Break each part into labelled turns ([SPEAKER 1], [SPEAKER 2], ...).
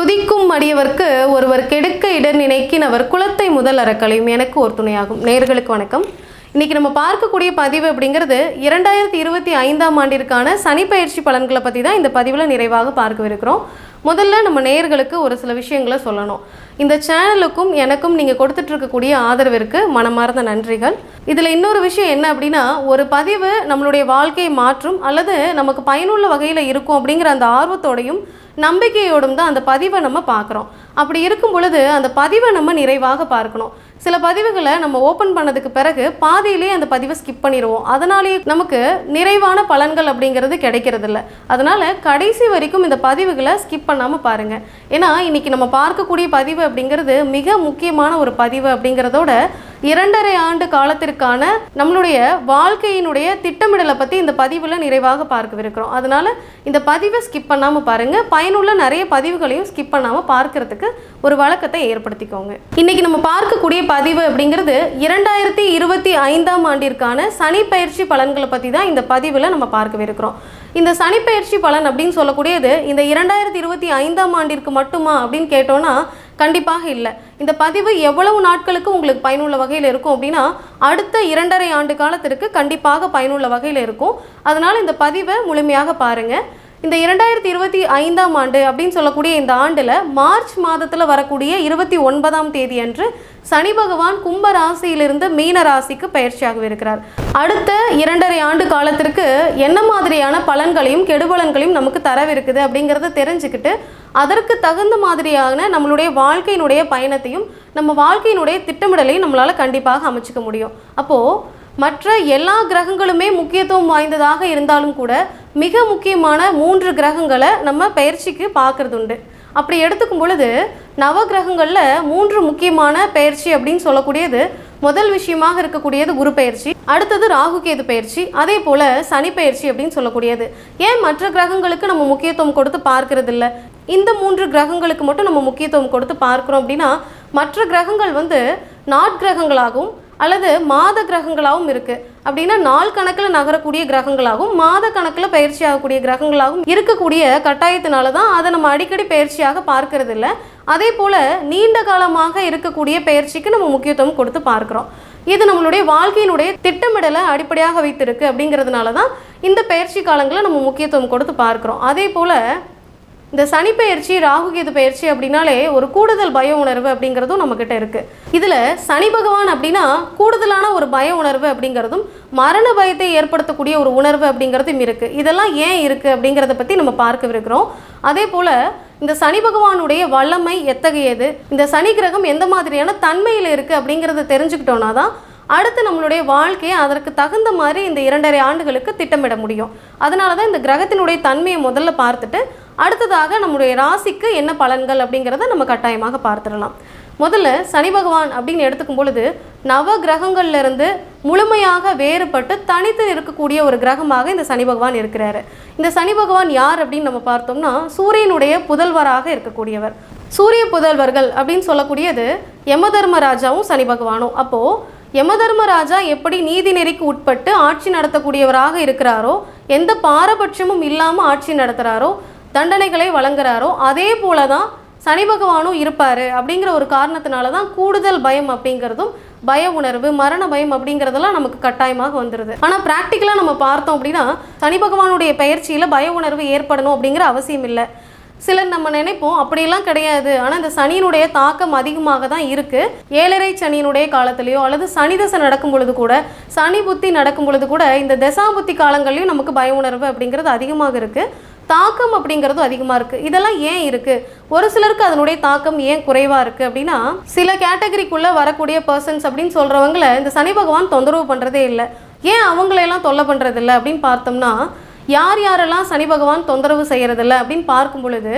[SPEAKER 1] துதிக்கும் மடியவர்க்கு ஒருவர் கெடுக்க இடர் நினைக்கினவர் குலத்தை முதல் அறக்கலையும். எனக்கு ஒரு துணையாகும். நேர்களுக்கு வணக்கம். இன்னைக்கு நம்ம பார்க்கக்கூடிய பதிவு அப்படிங்கிறது இரண்டாயிரத்தி இருபத்தி ஐந்தாம் ஆண்டிற்கான சனிப்பயிற்சி பலன்களை பற்றி தான் இந்த பதிவில் நிறைவாக பார்க்கவிருக்கிறோம். முதல்ல நம்ம நேயர்களுக்கு ஒரு சில விஷயங்களை சொல்லணும். இந்த சேனலுக்கும் எனக்கும் நீங்கள் கொடுத்துட்ருக்கக்கூடிய ஆதரவிற்கு மனமார்ந்த நன்றிகள். இதில் இன்னொரு விஷயம் என்ன அப்படின்னா ஒரு பதிவு நம்மளுடைய வாழ்க்கையை மாற்றும் அல்லது நமக்கு பயனுள்ள வகையில் இருக்கும் அப்படிங்கிற அந்த ஆர்வத்தோடையும் நம்பிக்கையோடும் தான் அந்த பதிவை நம்ம பார்க்குறோம். அப்படி இருக்கும் பொழுது அந்த பதிவை நம்ம நிறைவாக பார்க்கணும். சில பதிவுகளை நம்ம ஓப்பன் பண்ணதுக்கு பிறகு பாதியிலே அந்த பதிவை ஸ்கிப் பண்ணிடுவோம். அதனாலேயே நமக்கு நிறைவான பலன்கள் அப்படிங்கிறது கிடைக்கிறதில்ல. அதனால் கடைசி வரைக்கும் இந்த பதிவுகளை ஸ்கிப் பண்ணாமல் பாருங்கள் ஏன்னா இன்னைக்கு நம்ம பார்க்கக்கூடிய பதிவு அப்படிங்கிறது மிக முக்கியமான ஒரு பதிவு அப்படிங்கிறதோட இரண்டரை ஆண்டு காலத்திற்கான நம்மளுடைய வாழ்க்கையினுடைய திட்டமிடலை பற்றி இந்த பதிவில் நிறைவாக பார்க்கவிருக்கிறோம். அதனால் இந்த பதிவை ஸ்கிப் பண்ணாமல் பாருங்கள் பயனுள்ள நிறைய பதிவுகளையும் ஸ்கிப் பண்ணாமல் பார்க்கறதுக்கு ஒரு வழக்கத்தை ஏற்படுத்திக்கோங்க. இன்றைக்கி நம்ம பார்க்கக்கூடிய பதிவு அப்படிங்கிறது இரண்டாயிரத்தி இருபத்தி ஐந்தாம் ஆண்டிற்கான சனி பயிற்சி பலன்களை பற்றி தான் இந்த பதிவில் நம்ம பார்க்கவிருக்கிறோம். இந்த சனிப்பயிற்சி பலன் அப்படின்னு சொல்லக்கூடியது இந்த இரண்டாயிரத்தி இருபத்தி ஐந்தாம் ஆண்டிற்கு மட்டுமா அப்படின்னு கேட்டோன்னா கண்டிப்பாக இல்லை. இந்த பதிவு எவ்வளவு நாட்களுக்கு உங்களுக்கு பயனுள்ள வகையில் இருக்கும் அப்படின்னா அடுத்த இரண்டரை ஆண்டு காலத்திற்கு கண்டிப்பாக பயனுள்ள வகையில் இருக்கும். அதனால் இந்த பதிவை முழுமையாக பாருங்கள் இந்த இரண்டாயிரத்தி இருபத்தி ஐந்தாம் ஆண்டு அப்படின்னு சொல்லக்கூடிய இந்த ஆண்டில் மார்ச் மாதத்தில் வரக்கூடிய இருபத்தி ஒன்பதாம் தேதி அன்று சனி பகவான் கும்ப ராசியிலிருந்து மீன ராசிக்கு பயிற்சியாக இருக்கிறார். அடுத்த இரண்டரை ஆண்டு காலத்திற்கு என்ன மாதிரியான பலன்களையும் கெடுபலன்களையும் நமக்கு தரவிருக்குது அப்படிங்கிறத தெரிஞ்சுக்கிட்டு அதற்கு தகுந்த மாதிரியான நம்மளுடைய வாழ்க்கையினுடைய பயணத்தையும் நம்ம வாழ்க்கையினுடைய திட்டமிடலையும் நம்மளால் கண்டிப்பாக அமைச்சிக்க முடியும். அப்போது மற்ற எல்லா கிரகங்களுமே முக்கியத்துவம் வாய்ந்ததாக இருந்தாலும் கூட மிக முக்கியமான மூன்று கிரகங்களை நம்ம பயிற்சிக்கு பார்க்கறது உண்டு அப்படி எடுத்துக்கும் பொழுது நவ கிரகங்களில் மூன்று முக்கியமான பயிற்சி அப்படின்னு சொல்லக்கூடியது முதல் விஷயமாக இருக்கக்கூடியது குரு பயிற்சி அடுத்தது ராகு கேது பயிற்சி அதே போல் சனி பயிற்சி அப்படின்னு சொல்லக்கூடியது. ஏன் மற்ற கிரகங்களுக்கு நம்ம முக்கியத்துவம் கொடுத்து பார்க்கறது இல்ல இந்த மூன்று கிரகங்களுக்கு மட்டும் நம்ம முக்கியத்துவம் கொடுத்து பார்க்குறோம் அப்படின்னா மற்ற கிரகங்கள் வந்து நாட்கிரகங்களாகவும் அல்லது மாத கிரகங்களாகவும் இருக்குது அப்படின்னா நாள் கணக்கில் நகரக்கூடிய கிரகங்களாகவும் மாத கணக்கில் பயிற்சி ஆகக்கூடிய கிரகங்களாகவும் இருக்கக்கூடிய கட்டாயத்தினால தான் அதை நம்ம அடிக்கடி பயிற்சியாக பார்க்கறது இல்லை அதே போல் நீண்ட காலமாக இருக்கக்கூடிய பயிற்சிக்கு நம்ம முக்கியத்துவம் கொடுத்து பார்க்குறோம். இது நம்மளுடைய வாழ்க்கையினுடைய திட்டமிடலை அடிப்படையாக வைத்திருக்கு அப்படிங்கிறதுனால தான் இந்த பயிற்சி காலங்களில் நம்ம முக்கியத்துவம் கொடுத்து பார்க்குறோம். அதே போல் இந்த சனி பயிற்சி ராகு பயிற்சி அப்படின்னாலே ஒரு கூடுதல் பய உணர்வு அப்படிங்கிறதும் நம்மக்கிட்ட இருக்குது இதில் சனி பகவான் அப்படின்னா கூடுதலான ஒரு பய உணர்வு அப்படிங்கிறதும் மரண பயத்தை ஏற்படுத்தக்கூடிய ஒரு உணர்வு அப்படிங்கிறதும் இருக்குது இதெல்லாம் ஏன் இருக்குது அப்படிங்கிறத பற்றி நம்ம பார்க்கவிருக்கிறோம். அதே போல் இந்த சனி பகவானுடைய வல்லமை எத்தகையது? இந்த சனி கிரகம் எந்த மாதிரியான தன்மையில் இருக்குது அப்படிங்கிறத தெரிஞ்சுக்கிட்டோன்னா தான் அடுத்து நம்மளுடைய வாழ்க்கையை அதற்கு தகுந்த மாதிரி இந்த இரண்டரை ஆண்டுகளுக்கு திட்டமிட முடியும். அதனால தான் இந்த கிரகத்தினுடைய தன்மையை முதல்ல பார்த்துட்டு அடுத்ததாக நம்முடைய ராசிக்கு என்ன பலன்கள் அப்படிங்கிறத நம்ம கட்டாயமாக பார்த்துடலாம். முதல்ல சனி பகவான் அப்படின்னு எடுத்துக்கும் பொழுது நவ கிரகங்கள்லேருந்து முழுமையாக வேறுபட்டு தனித்து இருக்கக்கூடிய ஒரு கிரகமாக இந்த சனி பகவான் இருக்கிறாரு. இந்த சனி பகவான் யார் அப்படின்னு நம்ம பார்த்தோம்னா சூரியனுடைய புதல்வராக இருக்கக்கூடியவர். சூரிய புதல்வர்கள் அப்படின்னு சொல்லக்கூடியது யமதர்மராஜாவும் சனி பகவானும். அப்போது யமதர்மராஜா எப்படி நீதி நெறிக்கு உட்பட்டு ஆட்சி நடத்தக்கூடியவராக இருக்கிறாரோ எந்த பாரபட்சமும் இல்லாமல் ஆட்சி நடத்துகிறாரோ தண்டனைகளை வழங்குறாரோ அதே போல தான் சனி பகவானும் இருப்பார் அப்படிங்கிற ஒரு காரணத்தினால தான் கூடுதல் பயம் அப்படிங்கிறதும் பய உணர்வு மரண பயம் அப்படிங்கிறதெல்லாம் நமக்கு கட்டாயமாக வந்துடுது ஆனால் ப்ராக்டிக்கலாக நம்ம பார்த்தோம் அப்படின்னா சனி பகவானுடைய பயிற்சியில் பய உணர்வு ஏற்படணும் அப்படிங்கிற அவசியம் இல்லை. சிலர் நம்ம நினைப்போம் அப்படியெல்லாம் கிடையாது. ஆனால் இந்த சனியினுடைய தாக்கம் அதிகமாக தான் இருக்குது ஏழரை சனியினுடைய காலத்திலையோ அல்லது சனி தசை நடக்கும் பொழுது கூட சனி புத்தி நடக்கும் பொழுது கூட இந்த தசாபுத்தி காலங்கள்லையும் நமக்கு பய உணர்வு அப்படிங்கிறது அதிகமாக இருக்குது தாக்கம் அப்படிங்கிறதும் அதிகமாக இருக்குது இதெல்லாம் ஏன் இருக்குது ஒரு சிலருக்கு அதனுடைய தாக்கம் ஏன் குறைவாக இருக்குது அப்படின்னா சில கேட்டகரிக்குள்ளே வரக்கூடிய பர்சன்ஸ் அப்படின்னு சொல்கிறவங்கள இந்த சனி பகவான் தொந்தரவு பண்ணுறதே இல்லை. ஏன் அவங்களையெல்லாம் தொல்லை பண்ணுறதில்ல அப்படின்னு பார்த்தோம்னா யார் யாரெல்லாம் சனி பகவான் தொந்தரவு செய்கிறதில்ல அப்படின்னு பார்க்கும் பொழுது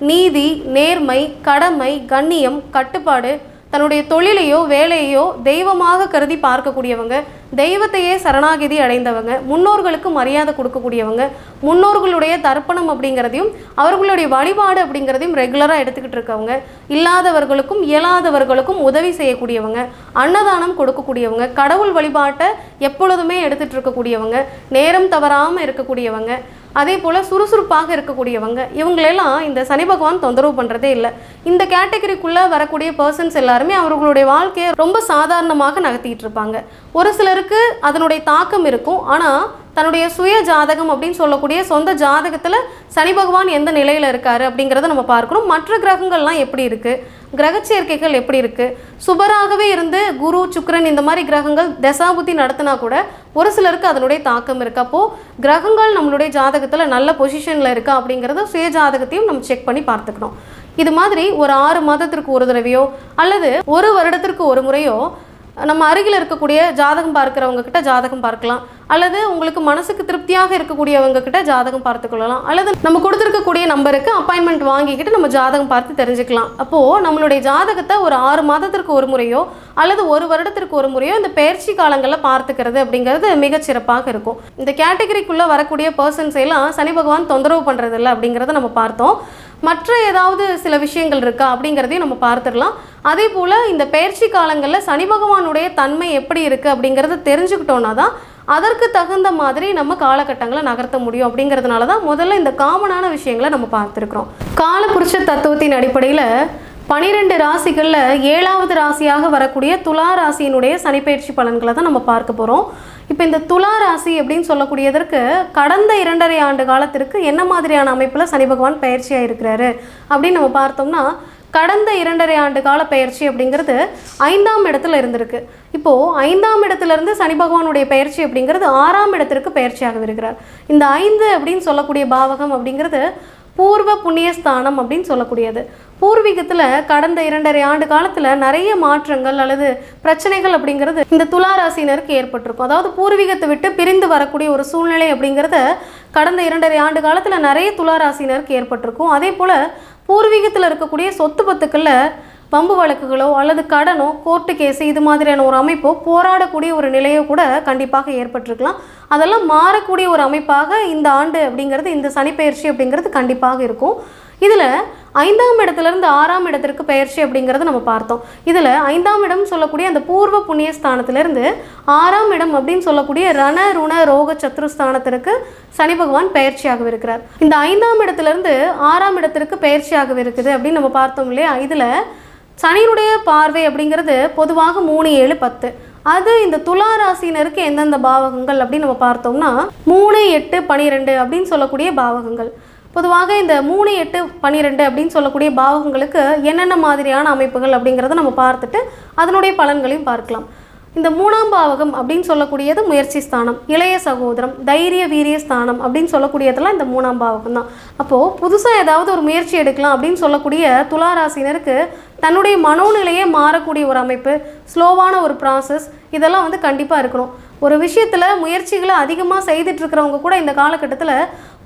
[SPEAKER 1] நீதி நேர்மை கடமை கண்ணியம் கட்டுப்பாடு தன்னுடைய தொழிலையோ வேலையோ தெய்வமாக கருதி பார்க்கக்கூடியவங்க தெய்வத்தையே சரணாகிதி அடைந்தவங்க முன்னோர்களுக்கு மரியாதை கொடுக்கக்கூடியவங்க முன்னோர்களுடைய தர்ப்பணம் அப்படிங்கிறதையும் அவர்களுடைய வழிபாடு அப்படிங்கிறதையும் ரெகுலராக எடுத்துக்கிட்டு இருக்கவங்க இல்லாதவர்களுக்கும் இயலாதவர்களுக்கும் உதவி செய்யக்கூடியவங்க அன்னதானம் கொடுக்கக்கூடியவங்க கடவுள் வழிபாட்டை எப்பொழுதுமே எடுத்துகிட்டு இருக்கக்கூடியவங்க நேரம் தவறாமல் இருக்கக்கூடியவங்க அதே போல் சுறுசுறுப்பாக இருக்கக்கூடியவங்க இவங்களெல்லாம் இந்த சனி பகவான் தொந்தரவு பண்ணுறதே இல்லை. இந்த கேட்டகரிக்குள்ளே வரக்கூடிய பர்சன்ஸ் எல்லாருமே அவர்களுடைய வாழ்க்கையை ரொம்ப சாதாரணமாக நகர்த்திக்கிட்டு இருப்பாங்க. ஒரு சிலருக்கு அதனுடைய தாக்கம் இருக்கும். ஆனால் தன்னுடைய சுய ஜாதகம் அப்படின்னு சொல்லக்கூடிய சொந்த ஜாதகத்தில் சனி பகவான் எந்த நிலையில் இருக்காரு அப்படிங்கிறத நம்ம பார்க்கணும். மற்ற கிரகங்கள்லாம் எப்படி இருக்குது கிரக சேர்க்கைகள் எப்படி இருக்குது சுபராகவே இருந்து குரு சுக்ரன் இந்த மாதிரி கிரகங்கள் தசாபுத்தி நடத்தினா கூட ஒரு சிலருக்கு அதனுடைய தாக்கம் இருக்கு. அப்போது கிரகங்கள் நம்மளுடைய ஜாதகத்தில் நல்ல பொசிஷனில் இருக்கா அப்படிங்கிறத சுய ஜாதகத்தையும் நம்ம செக் பண்ணி பார்த்துக்கணும். இது மாதிரி ஒரு ஆறு மாதத்திற்கு ஒரு தடவையோ அல்லது ஒரு வருடத்திற்கு ஒரு முறையோ நம்ம அருகில் இருக்கக்கூடிய ஜாதகம் பார்க்குறவங்க கிட்ட ஜாதகம் பார்க்கலாம். அல்லது உங்களுக்கு மனசுக்கு திருப்தியாக இருக்கக்கூடியவங்க கிட்ட ஜாதகம் பார்த்து கொள்ளலாம். அல்லது நம்ம கொடுத்துருக்கக்கூடிய நம்பருக்கு அப்பாயின்மெண்ட் வாங்கிக்கிட்டு நம்ம ஜாதகம் பார்த்து தெரிஞ்சுக்கலாம். அப்போது நம்மளுடைய ஜாதகத்தை ஒரு ஆறு மாதத்திற்கு ஒரு முறையோ அல்லது ஒரு வருடத்திற்கு ஒரு முறையோ இந்த பயிற்சி காலங்களில் பார்த்துக்கிறது அப்படிங்கிறது மிகச்சிறப்பாக இருக்கும். இந்த கேட்டகரிக்குள்ளே வரக்கூடிய பர்சன்ஸ் எல்லாம் சனி பகவான் தொந்தரவு பண்ணுறதில்ல அப்படிங்கிறத நம்ம பார்த்தோம். மற்ற ஏதாவது சில விஷயங்கள் இருக்கா அப்படிங்கிறதையும் நம்ம பார்த்துடலாம். அதே போல் இந்த பயிற்சி காலங்களில் சனி பகவானுடைய தன்மை எப்படி இருக்குது அப்படிங்கிறத தெரிஞ்சுக்கிட்டோன்னா தான் அதற்கு தகுந்த மாதிரி நம்ம காலகட்டங்களை நகர்த்த முடியும் அப்படிங்கிறதுனால தான் முதல்ல இந்த காமனான விஷயங்களை நம்ம பார்த்துருக்குறோம். காலபுருஷ தத்துவத்தின் அடிப்படையில் பனிரெண்டு ராசிகளில் ஏழாவது ராசியாக வரக்கூடிய துலா ராசியினுடைய சனிப்பயிற்சி பலன்களை தான் நம்ம பார்க்க போகிறோம் இப்போ இந்த துலா ராசி அப்படின்னு சொல்லக்கூடியதற்கு கடந்த இரண்டரை ஆண்டு காலத்திற்கு என்ன மாதிரியான அமைப்பில் சனி பகவான் பயிற்சியாக இருக்கிறாரு? அப்படின்னு நம்ம பார்த்தோம்னா கடந்த இரண்டரை ஆண்டு கால பயிற்சி அப்படிங்கிறது ஐந்தாம் இடத்துல இருந்திருக்கு. இப்போது ஐந்தாம் இடத்துலேருந்து சனி பகவானுடைய பயிற்சி அப்படிங்கிறது ஆறாம் இடத்திற்கு பயிற்சியாக இருக்கிறார். இந்த ஐந்து அப்படின்னு சொல்லக்கூடிய பாவகம் அப்படிங்கிறது பூர்வ புண்ணிய ஸ்தானம் அப்படின்னு சொல்லக்கூடியது. பூர்வீகத்தில் கடந்த இரண்டரை ஆண்டு காலத்தில் நிறைய மாற்றங்கள் அல்லது பிரச்சனைகள் அப்படிங்கிறது இந்த துளாராசினருக்கு ஏற்பட்டிருக்கும். அதாவது பூர்வீகத்தை விட்டு பிரிந்து வரக்கூடிய ஒரு சூழ்நிலை அப்படிங்கிறத கடந்த இரண்டரை ஆண்டு காலத்தில் நிறைய துளாராசினருக்கு ஏற்பட்டிருக்கும். அதே போல் பூர்வீகத்தில் இருக்கக்கூடிய சொத்து பத்துக்களில் பம்பு வழக்குகளோ அல்லது கடனோ கோர்ட்டு கேஸு இது மாதிரியான ஒரு அமைப்போ போராடக்கூடிய ஒரு நிலையோ கூட கண்டிப்பாக ஏற்பட்டிருக்கலாம். அதெல்லாம் மாறக்கூடிய ஒரு அமைப்பாக இந்த ஆண்டு அப்படிங்கிறது இந்த சனிப்பெயர்ச்சி அப்படிங்கிறது கண்டிப்பாக இருக்கும். இதில் ஐந்தாம் இடத்துலேருந்து ஆறாம் இடத்திற்கு பயிற்சி அப்படிங்கிறத நம்ம பார்த்தோம். இதில் ஐந்தாம் இடம் சொல்லக்கூடிய அந்த பூர்வ புண்ணிய ஸ்தானத்திலேருந்து ஆறாம் இடம் அப்படின்னு சொல்லக்கூடிய ரண ருண ரோக சத்ருஸ்தானத்திற்கு சனி பகவான் பயிற்சியாக இருக்கிறார். இந்த ஐந்தாம் இடத்துலேருந்து ஆறாம் இடத்திற்கு பயிற்சியாக இருக்குது அப்படின்னு நம்ம பார்த்தோம் இல்லையா? இதில் சனியினுடைய பார்வை அப்படிங்கிறது பொதுவாக மூணு ஏழு பத்து. அது இந்த துலா ராசினருக்கு எந்தெந்த பாவகங்கள் அப்படின்னு நம்ம பார்த்தோம்னா மூணு எட்டு பனிரெண்டு அப்படின்னு சொல்லக்கூடிய பாவகங்கள். பொதுவாக இந்த மூணு எட்டு பன்னிரெண்டு அப்படின்னு சொல்லக்கூடிய பாவகங்களுக்கு என்னென்ன மாதிரியான அமைப்புகள் அப்படிங்கிறத நம்ம பார்த்துட்டு அதனுடைய பலன்களையும் பார்க்கலாம். இந்த மூணாம் பாவகம் அப்படின்னு சொல்லக்கூடியது முயற்சி ஸ்தானம் இளைய சகோதரம் தைரிய வீரிய ஸ்தானம் அப்படின்னு சொல்லக்கூடியதெல்லாம் இந்த மூணாம் பாவகம் தான். அப்போது புதுசாக ஏதாவது ஒரு முயற்சி எடுக்கலாம் அப்படின்னு சொல்லக்கூடிய துளாராசினருக்கு தன்னுடைய மனோநிலையே மாறக்கூடிய ஒரு அமைப்பு ஸ்லோவான ஒரு ப்ராசஸ் இதெல்லாம் வந்து கண்டிப்பாக இருக்கணும். ஒரு விஷயத்தில் முயற்சிகளை அதிகமாக செய்துட்டு இருக்கிறவங்க கூட இந்த காலகட்டத்தில்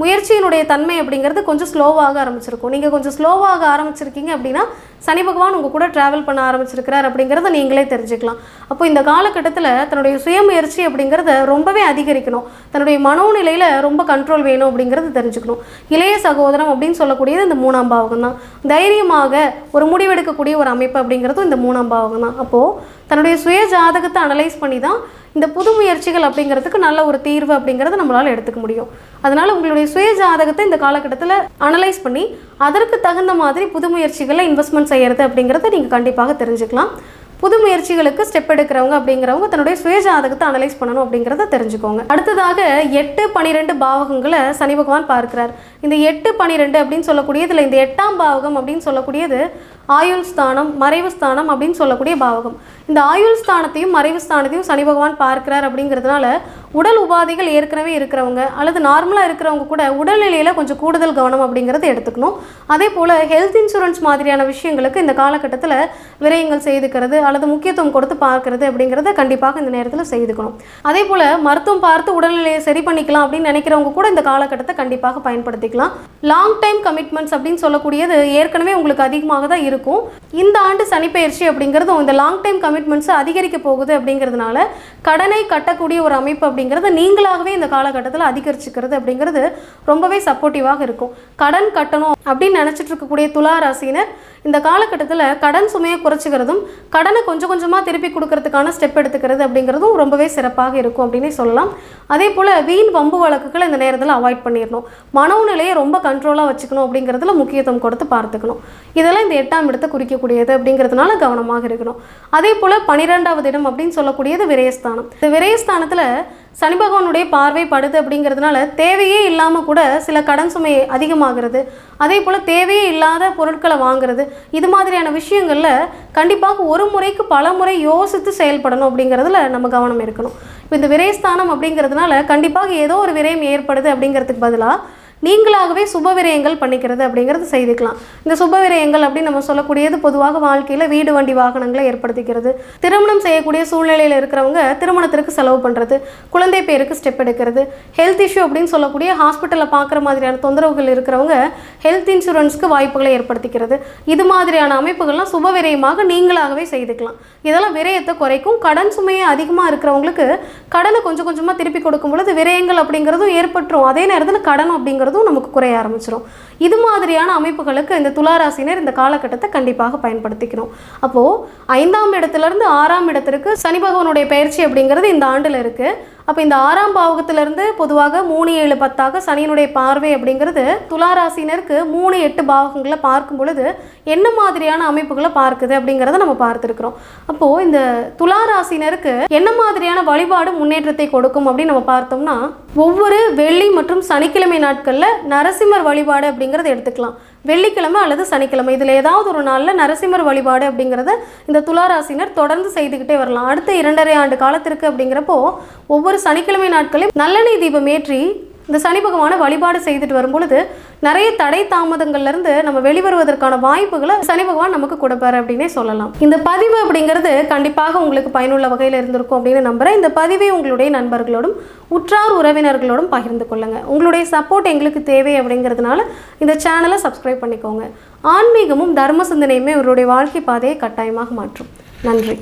[SPEAKER 1] முயற்சியினுடைய தன்மை அப்படிங்கிறது கொஞ்சம் ஸ்லோவாக ஆரம்பிச்சிருக்கும். நீங்கள் கொஞ்சம் ஸ்லோவாக ஆரம்பிச்சிருக்கீங்க அப்படின்னா சனி பகவான் உங்கள் கூட ட்ராவல் பண்ண ஆரம்பிச்சிருக்கிறார் அப்படிங்கிறத நீங்களே தெரிஞ்சுக்கலாம். அப்போ இந்த காலகட்டத்தில் தன்னுடைய சுயமுயற்சி அப்படிங்கிறத ரொம்பவே அதிகரிக்கணும். தன்னுடைய மனோநிலையில் ரொம்ப கண்ட்ரோல் வேணும் அப்படிங்கிறது தெரிஞ்சுக்கணும். இளைய சகோதரம் அப்படின்னு சொல்லக்கூடியது இந்த மூணாம் பாவகம் தான். தைரியமாக ஒரு முடிவெடுக்கக்கூடிய ஒரு அமைப்பு அப்படிங்கிறதும் இந்த மூணாம் பாவகம் தான். அப்போது தன்னுடைய சுய ஜாதகத்தை அனலைஸ் பண்ணி தான் இந்த புது முயற்சிகள் அப்படிங்கிறதுக்கு நல்ல ஒரு தீர்வு அப்படிங்கிறத நம்மளால் எடுத்துக்க முடியும். அதனால் உங்களுடைய சுய ஜாதகத்தை இந்த காலகட்டத்தில் அனலைஸ் பண்ணி அதற்கு தகுந்த மாதிரி புது முயற்சிகளில் இன்வெஸ்ட்மெண்ட் செய்கிறது அப்படிங்கிறத நீங்கள் கண்டிப்பாக தெரிஞ்சுக்கலாம். புது முயற்சிகளுக்கு ஸ்டெப் எடுக்கிறவங்க அப்படிங்கிறவங்க தன்னுடைய சுய ஜாதகத்தை அனலைஸ் பண்ணணும் அப்படிங்கிறத தெரிஞ்சுக்கோங்க. அடுத்ததாக எட்டு பனிரெண்டு பாவகங்களை சனி பகவான் பார்க்கிறார். இந்த எட்டு பனிரெண்டு அப்படின்னு சொல்லக்கூடியதுல இந்த எட்டாம் பாவகம் அப்படின்னு சொல்லக்கூடியது ஆயுள் ஸ்தானம் மறைவு ஸ்தானம் அப்படின்னு சொல்லக்கூடிய பாவகம். இந்த ஆயுள் ஸ்தானத்தையும் மறைவு ஸ்தானத்தையும் சனி பகவான் பார்க்கிறார் அப்படிங்கிறதுனால உடல் உபாதைகள் ஏற்கனவே இருக்கிறவங்க அல்லது நார்மலாக இருக்கிறவங்க கூட உடல்நிலையில் கொஞ்சம் கூடுதல் கவனம் அப்படிங்கிறத எடுத்துக்கணும். அதே போல் ஹெல்த் இன்சூரன்ஸ் மாதிரியான விஷயங்களுக்கு இந்த காலகட்டத்தில் விரயங்கள் செய்துக்கிறது அல்லது முக்கியத்துவம் கொடுத்து பார்க்கறது அப்படிங்கிறத கண்டிப்பாக இந்த நேரத்தில் செய்துக்கணும். அதே போல் மருத்துவம் பார்த்து உடல்நிலையை சரி பண்ணிக்கலாம் அப்படின்னு நினைக்கிறவங்க கூட இந்த காலகட்டத்தை கண்டிப்பாக பயன்படுத்தி பயன்படுத்திக்கலாம் லாங் டைம் கமிட்மெண்ட்ஸ் அப்படின்னு சொல்லக்கூடியது ஏற்கனவே உங்களுக்கு அதிகமாக தான் இருக்கும். இந்த ஆண்டு சனிப்பெயர்ச்சி அப்படிங்கிறதும் இந்த லாங் டைம் கமிட்மெண்ட்ஸ் அதிகரிக்க போகுது அப்படிங்கிறதுனால கடனை கட்டக்கூடிய ஒரு அமைப்பு அப்படிங்கிறது நீங்களாகவே இந்த காலகட்டத்தில் அதிகரிச்சுக்கிறது அப்படிங்கிறது ரொம்பவே சப்போர்ட்டிவாக இருக்கும். கடன் கட்டணும் அப்படின்னு நினச்சிட்டு இருக்கக்கூடிய துலா ராசினர் இந்த காலகட்டத்தில் கடன் சுமையை குறைச்சிக்கிறதும் கடனை கொஞ்சம் கொஞ்சமாக திருப்பி கொடுக்கறதுக்கான ஸ்டெப் எடுத்துக்கிறது அப்படிங்கிறதும் ரொம்பவே சிறப்பாக இருக்கும் அப்படின்னு சொல்லலாம். அதே போல் வீண் வம்பு வழக்குகளை இந்த நேரத்தில் அவாய்ட் பண்ணிடணும். மனோநிலையை ரொம்ப கண்ட்ரோலாக வச்சுக்கணும் அப்படிங்கிறதுல முக்கியத்துவம் கொடுத்து பார்த்துக்கணும். இதெல்லாம் இந்த எட்டாம் இடத்தை குறிக்கக்கூடியது அப்படிங்கிறதுனால கவனமாக இருக்கணும். அதே போல் பன்னிரெண்டாவது இடம் அப்படின்னு சொல்லக்கூடியது விரயஸ்தானம். இந்த விரயஸ்தானத்தில் சனி பகவானுடைய பார்வை படுது அப்படிங்கிறதுனால தேவையே இல்லாமல் கூட சில கடன் சுமை அதிகமாகிறது. அதே போல் தேவையே இல்லாத பொருட்களை வாங்குறது. இது மாதிரியான விஷயங்களில் கண்டிப்பாக ஒரு முறைக்கு பல முறை யோசித்து செயல்படணும் அப்படிங்கிறதுல நம்ம கவனம் இருக்கணும். இப்போ இந்த விரயஸ்தானம் அப்படிங்கிறதுனால கண்டிப்பாக ஏதோ ஒரு விரயம் ஏற்படுது அப்படிங்கிறதுக்கு பதிலாக நீங்களாகவே சுப விரயங்கள் பண்ணிக்கிறது அப்படிங்கிறது செய்துக்கலாம். இந்த சுப விரயங்கள் அப்படின்னு நம்ம சொல்லக்கூடியது பொதுவாக வாழ்க்கையில் வீடு வண்டி வாகனங்களை ஏற்படுத்திக்கிறது. திருமணம் செய்யக்கூடிய சூழ்நிலையில் இருக்கிறவங்க திருமணத்திற்கு செலவு பண்ணுறது குழந்தை பேருக்கு ஸ்டெப் எடுக்கிறது. ஹெல்த் இஷ்யூ அப்படின்னு சொல்லக்கூடிய ஹாஸ்பிட்டலில் பார்க்குற மாதிரியான தொந்தரவுகள் இருக்கிறவங்க ஹெல்த் இன்சூரன்ஸ்க்கு வாய்ப்புகளை ஏற்படுத்திக்கிறது. இது மாதிரியான அமைப்புகள்லாம் சுப விரயமாக நீங்களாகவே செய்துக்கலாம். இதெல்லாம் விரயத்தை குறைக்கும். கடன் சுமையை அதிகமாக இருக்கிறவங்களுக்கு கடனை கொஞ்சம் கொஞ்சமாக திருப்பி கொடுக்கும் பொழுது விரயங்கள் அப்படிங்கிறதும் ஏற்பட்டுரும். அதே நேரத்தில் கடன் அப்படின்றதும் நமக்கு குறைய ஆரம்பிச்சிடும் இது மாதிரியான அமைப்புகளுக்கு இந்த துளாராசினர் இந்த காலகட்டத்தை கண்டிப்பாக பயன்படுத்திக்கணும். அப்போது ஐந்தாம் இடத்துலேருந்து ஆறாம் இடத்திற்கு சனி பகவானுடைய பயிற்சி அப்படிங்கிறது இந்த ஆண்டில் இருக்குது அப்போ இந்த ஆறாம் பாவகத்திலிருந்து பொதுவாக மூணு ஏழு பத்தாக சனியினுடைய பார்வை அப்படிங்கிறது துளாராசினருக்கு மூணு எட்டு பாவகங்களை பார்க்கும் பொழுது என்ன மாதிரியான அமைப்புகளை பார்க்குது அப்படிங்கிறத நம்ம பார்த்துருக்குறோம். அப்போது இந்த துளாராசினருக்கு என்ன மாதிரியான வழிபாடு முன்னேற்றத்தை கொடுக்கும் அப்படின்னு நம்ம பார்த்தோம்னா ஒவ்வொரு வெள்ளி மற்றும் சனிக்கிழமை நாட்களில் நரசிம்மர் வழிபாடு அப்படிங்கிறத எடுத்துக்கலாம். வெள்ளிக்கிழமை அல்லது சனிக்கிழமை. இதில் ஏதாவது ஒரு நாளில் நரசிம்மர் வழிபாடு அப்படிங்கிறத இந்த துளாராசினர் தொடர்ந்து செய்துக்கிட்டே வரலாம். அடுத்த இரண்டரை ஆண்டு காலத்திற்கு அப்படிங்கிறப்போ ஒவ்வொரு சனிக்கிழமை நாட்களையும் நல்லெண்ணெய் தீபம் ஏற்றி இந்த சனி பகவானை வழிபாடு செய்துட்டு வரும்பொழுது நிறைய தடை தாமதங்கள்லேருந்து நம்ம வெளிவருவதற்கான வாய்ப்புகளை சனி பகவான் நமக்கு கொடுப்பாரு அப்படின்னே சொல்லலாம். இந்த பதிவு அப்படிங்கிறது கண்டிப்பாக உங்களுக்கு பயனுள்ள வகையில் இருந்திருக்கும் அப்படின்னு நம்புகிறேன் இந்த பதிவை உங்களுடைய நண்பர்களோடும் உற்றார் உறவினர்களோடும் பகிர்ந்து கொள்ளுங்கள் உங்களுடைய சப்போர்ட் எங்களுக்கு தேவை அப்படிங்கிறதுனால இந்த சேனலை சப்ஸ்கிரைப் பண்ணிக்கோங்க. ஆன்மீகமும் தர்ம சிந்தனையுமே அவருடைய வாழ்க்கை பாதையை கட்டாயமாக மாற்றும். நன்றி.